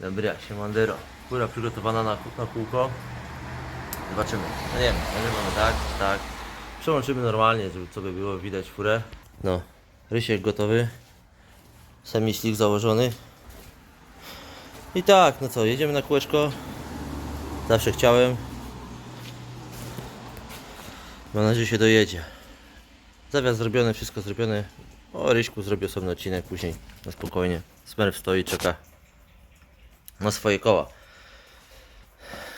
Dobra, siemandero. Kura przygotowana na, na kółko. Zobaczymy. No nie wiem, nagrywamy tak, tak. Przełączymy normalnie, żeby co by było widać furę. No, rysiek gotowy. Semi-slick założony. I tak, no co, jedziemy na kółeczko. Zawsze chciałem. Mam nadzieję, że się dojedzie. Zawias zrobiony, wszystko zrobione. O Ryśku zrobię osobny odcinek później, na spokojnie. Smerf stoi, czeka na swoje koła.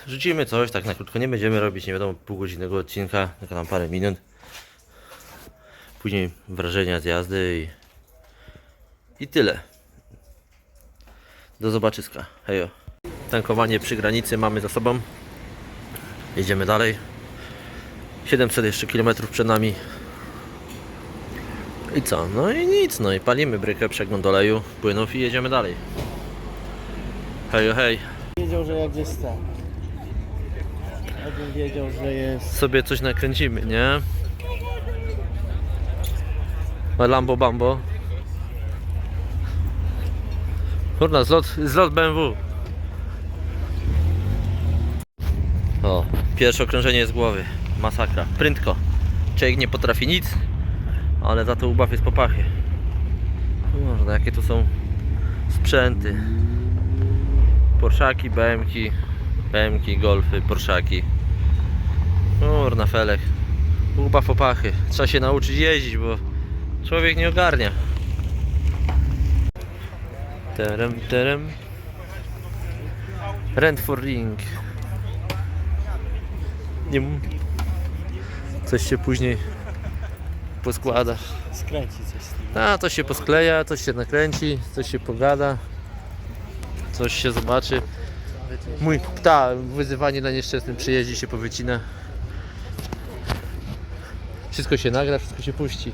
Rzucimy coś, tak na krótko, nie będziemy robić, nie wiadomo, półgodzinnego odcinka, tylko tam parę minut. Później wrażenia z jazdy i, i tyle. Do zobaczyska, hejo. Tankowanie przy granicy mamy za sobą. Jedziemy dalej. 700 jeszcze kilometrów przed nami. I co? No i nic, no i palimy brykę, przegląd oleju, płynów i jedziemy dalej. Hej, hej. Wiedział, że jest tak. Jakbym wiedział, że jest. Sobie coś nakręcimy, nie? Lambo Bambo. Kurna, zlot, zlot BMW. O, pierwsze okrążenie z głowy. Masakra. Prędko. Człowiek nie potrafi nic, ale za to ubaw jest po pachie. Można, jakie tu są sprzęty. Porszaki, BMki, BMki, Golfy, Porszaki. Kurna felek. Ubaw opachy. Trzeba się nauczyć jeździć, bo człowiek nie ogarnia. Terem, terem. Rent for ring. Nie Coś się później poskłada. Skręci coś. A, coś się poskleja, coś się nakręci, coś się pogada. Coś się zobaczy. Mój ta, wyzywanie na nieszczęsnym przyjeździe się powycina. Wszystko się nagra, wszystko się puści.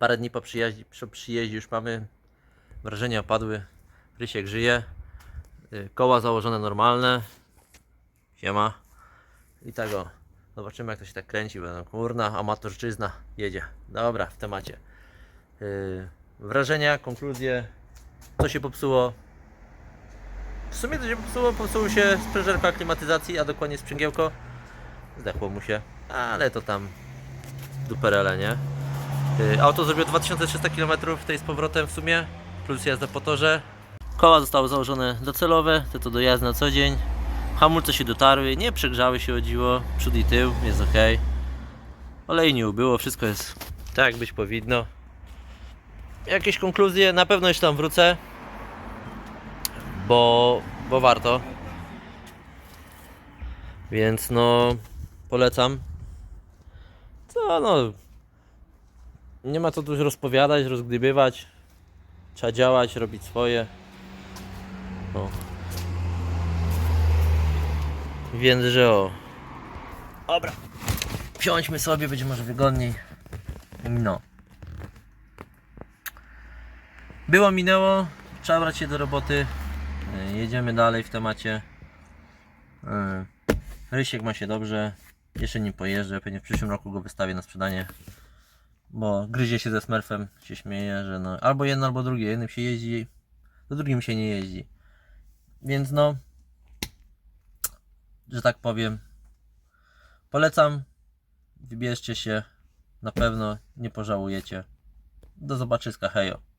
Parę dni po przyjeździe, po przyjeździe już mamy. Wrażenia opadły. Rysiek żyje. Y, Koła założone normalne. Siema. I tego. Zobaczymy jak to się tak kręci. Będą kurna, amatorszczyzna jedzie. Dobra, w temacie. Yy, wrażenia, konkluzje. Co się popsuło? W sumie to się popsuło, popsuło się sprężerka klimatyzacji, a dokładnie sprzęgiełko. Zdechło mu się, ale to tam duperele, nie? Yy, Auto zrobiło 2300 km tej z powrotem w sumie, plus jazda po torze. Koła zostały założone docelowe, te to do jazdy na co dzień. Hamulce się dotarły, nie przegrzały się o dziwo, przód i tył, jest ok. Oleju nie ubyło, wszystko jest tak być powinno. Jakieś konkluzje? Na pewno jeszcze tam wrócę, bo, bo warto. Więc no, polecam. Co no, nie ma co tu rozpowiadać, rozgdybywać. Trzeba działać, robić swoje. No. Więc, że o. Dobra. Wsiądźmy sobie, będzie może wygodniej. No. Było, minęło. Trzeba brać się do roboty. E, Jedziemy dalej w temacie. E, Rysiek ma się dobrze. Jeszcze nim pojeżdżę. Pewnie w przyszłym roku go wystawię na sprzedanie. Bo gryzie się ze Smurfem. Się śmieje, że no albo jedno, albo drugie. Jednym się jeździ, do drugim się nie jeździ. Więc no, że tak powiem, polecam. Wybierzcie się. Na pewno nie pożałujecie. Do zobaczyska, hejo.